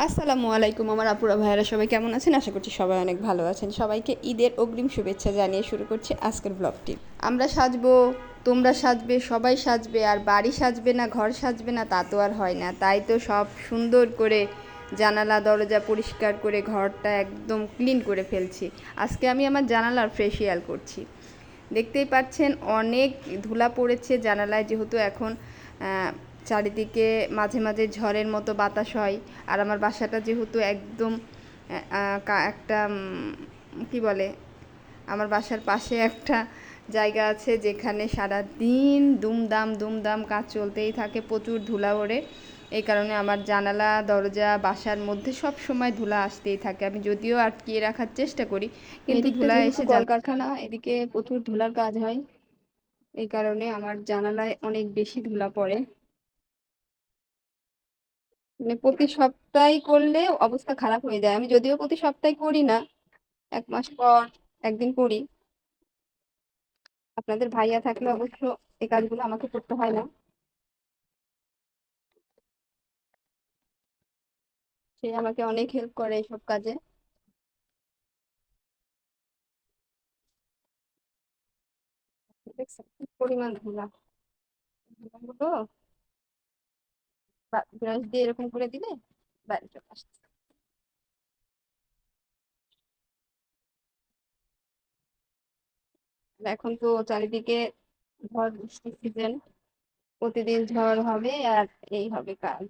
আসসালামু আলাইকুম আমার আপুরা ভাইয়ারা, সবাই কেমন আছেন? আশা করছি সবাই অনেক ভালো আছেন। সবাইকে ঈদের অগ্রিম শুভেচ্ছা জানিয়ে শুরু করছি আজকের ব্লগটি আমরা সাজবো, তোমরা সাজবে, সবাই সাজবে, আর বাড়ি সাজবে না, ঘর সাজবে না, তা তো আর হয় না। তাই তো সব সুন্দর করে জানালা, দরজা পরিষ্কার করে ঘরটা একদম ক্লিন করে ফেলছি। আজকে আমি আমার জানালার ফ্রেশিয়াল করছি। দেখতেই পাচ্ছেন, অনেক ধুলা পড়েছে জানালায়, যেহেতু এখন চারিদিকে মাঝে মাঝে ঝড়ের মতো বাতাস হয়। আর আমার বাসাটা যেহেতু একদম একটা কি বলে আমার বাসার পাশে একটা জায়গা আছে যেখানে সারা দিন দুমদাম দুমদাম কাজ চলতেই থাকে প্রচুর ধুলা ওড়ে। এই কারণে আমার জানালা দরজা বাসার মধ্যে সব সময় ধুলা আসতেই থাকে। আমি যদিও আটকিয়ে রাখার চেষ্টা করি কিন্তু ধুলা এসে কলকারখানা এদিকে প্রচুর ধুলার কাজ হয়। এই কারণে আমার জানালায় অনেক বেশি ধুলা পড়ে। মানে প্রতি সপ্তাহে করলে অবস্থা খারাপ হয়ে যায়। আমি যদিও প্রতি সপ্তাহে করি না, এক মাস পর একদিন করি। আপনাদের ভাইয়া থাকলে অবশ্য এই কাজগুলো আমাকে করতে হয় না। সে আমাকে অনেক হেল্প করে এইসব কাজে। পরিমাণ ধুলা? ধুলাগুলো ব্রাশ দিয়ে এরকম করে দিলে বাইরে চলে আসছে এখন তো চারিদিকে ঝড়, বৃষ্টি সিজন প্রতিদিন ঝড় হবে আর এই হবে কাজ।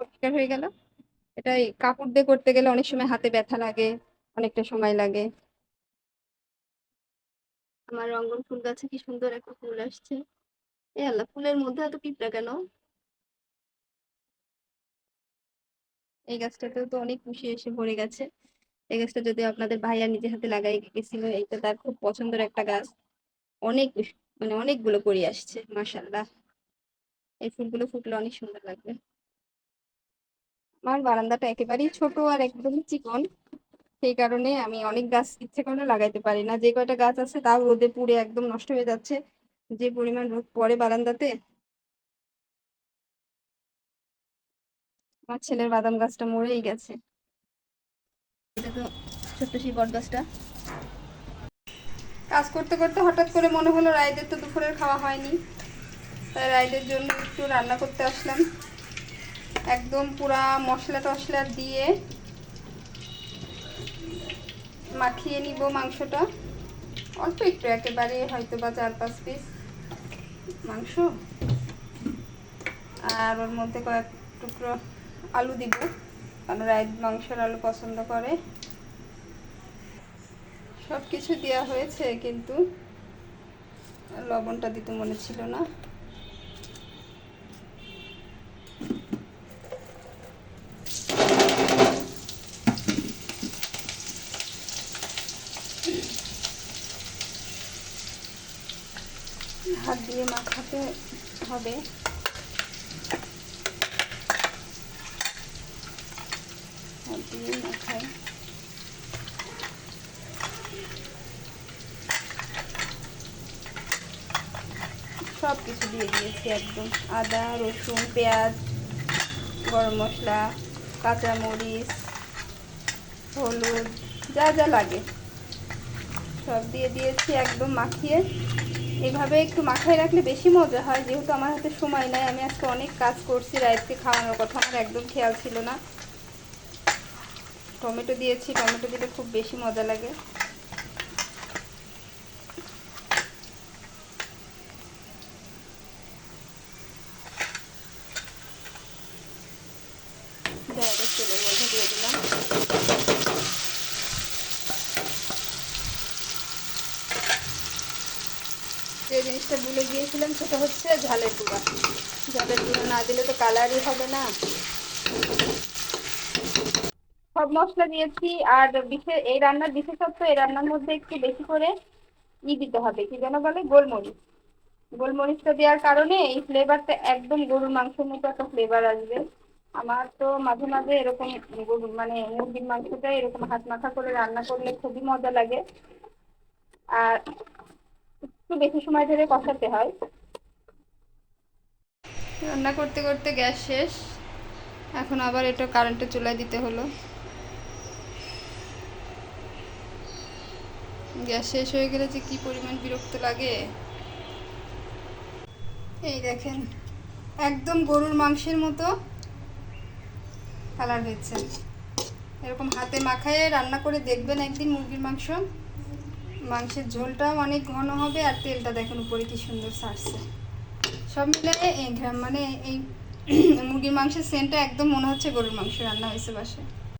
পরিষ্কার হয়ে গেল। এটাই কাপড় দিয়ে করতে গেলে অনেক সময় হাতে ব্যথা লাগে, অনেকটা সময় লাগে। আমার রঙ্গন ফুল গাছে কি সুন্দর একটা ফুল আসছে। এ আল্লাহ, ফুলের মধ্যে এত পিঁপড়া কেন? এই গাছটাতেও তো অনেক খুশি এসে ভরে গেছে। এই গাছটা যদি আপনাদের ভাইয়া নিজে হাতে লাগাই গেছিল, এইটা তার খুব পছন্দের একটা গাছ। অনেক মানে অনেকগুলো করে আসছে মাশাল্লাহ এই ফুলগুলো ফুটলে অনেক সুন্দর লাগবে। আমার বারান্দাটা একেবারেই ছোট আর একদমই চিকন। সেই কারণে আমি অনেক গাছ ইচ্ছে করে লাগাইতে পারি না। যে কয়টা গাছ আছে তাও রোদে পুড়ে একদম নষ্ট হয়ে যাচ্ছে। যে পরিমাণ রোদ পড়ে বারান্দাতে। আমার ছেলের বাদাম গাছটা মরেই গেছে। এটা তো ছোট্ট সেই বট গাছটা। কাজ করতে করতে হঠাৎ করে মনে হলো রাইদের তো দুপুরের খাওয়া হয়নি। তাই রাইদের জন্য একটু রান্না করতে আসলাম। একদম পুরা মশলা টশলা দিয়ে মাখিয়ে নিব মাংসটা। অল্প একটু, একেবারে হয়তো বা চার পাঁচ পিস মাংস। আর ওর মধ্যে কয়েক টুকরো আলু দিব, কারণ রাইত মাংসের আলু পছন্দ করে। সব কিছু দেওয়া হয়েছে, কিন্তু লবণটা দিতে মনে ছিল না হাত দিয়ে মাখাতে হবে। দিয়ে মাখাই। সব কিছু দিয়ে দিয়েছি একদম। আদা, রসুন, পেঁয়াজ, গরম মশলা, কাঁচামরিচ, হলুদ, যা যা লাগে। সব দিয়ে দিয়েছি একদম মাখিয়ে। এভাবে একটু মাখায় রাখলে বেশি মজা হয়, যেহেতু আমার হাতে সময় নাই, আমি আজকে অনেক কাজ করছি রাইতকে খাওয়ানোর কথা, আমার একদম খেয়াল ছিল না। টমেটো দিয়েছি, টমেটো দিলে খুব বেশি মজা লাগে ডাইরেক্ট তেলের মধ্যে দিয়ে দিলাম যে জিনিসটা ভুলে গিয়েছিলাম, সেটা হচ্ছে ঝালের গুঁড়া। ঝালের গুঁড়া না দিলে তো কালারই হবে না। সব মশলা দিয়েছি, আর বিশেষ এই রান্নার বিশেষত্ব, এই রান্নার মধ্যে একটু বেশি করে ই দিতে হবে, কি যেন বলে, গোলমরিচ। গোলমরিচটা দেওয়ার কারণে এই ফ্লেভারটা একদম গরুর মাংসের মতো একটা ফ্লেভার আসবে। আমার তো মাঝে মাঝে এরকম গরুর মানে মুরগির মাংসটা এরকম হাত মাখা করে রান্না করলে খুবই মজা লাগে। আর একটু বেশি সময় ধরে কষাতে হয়। রান্না করতে করতে গ্যাস শেষ। এখন আবার এটা কারেন্টে চুলায় দিতে হলো। গ্যাস শেষ হয়ে গেলে যে কি পরিমাণ বিরক্ত লাগে। এই দেখেন, একদম গরুর মাংসের মতো কালার হয়েছে। এরকম হাতে মাখায় রান্না করে দেখবেন একদিন মুরগির মাংস। মাংসের ঝোলটাও অনেক ঘন হবে আর তেলটা দেখেন উপরে কি সুন্দর সারছে। সব মিলে মানে এই মুরগির মাংসের সেন্টটা একদম মনে হচ্ছে গরুর মাংস রান্না হয়েছে বাসায়।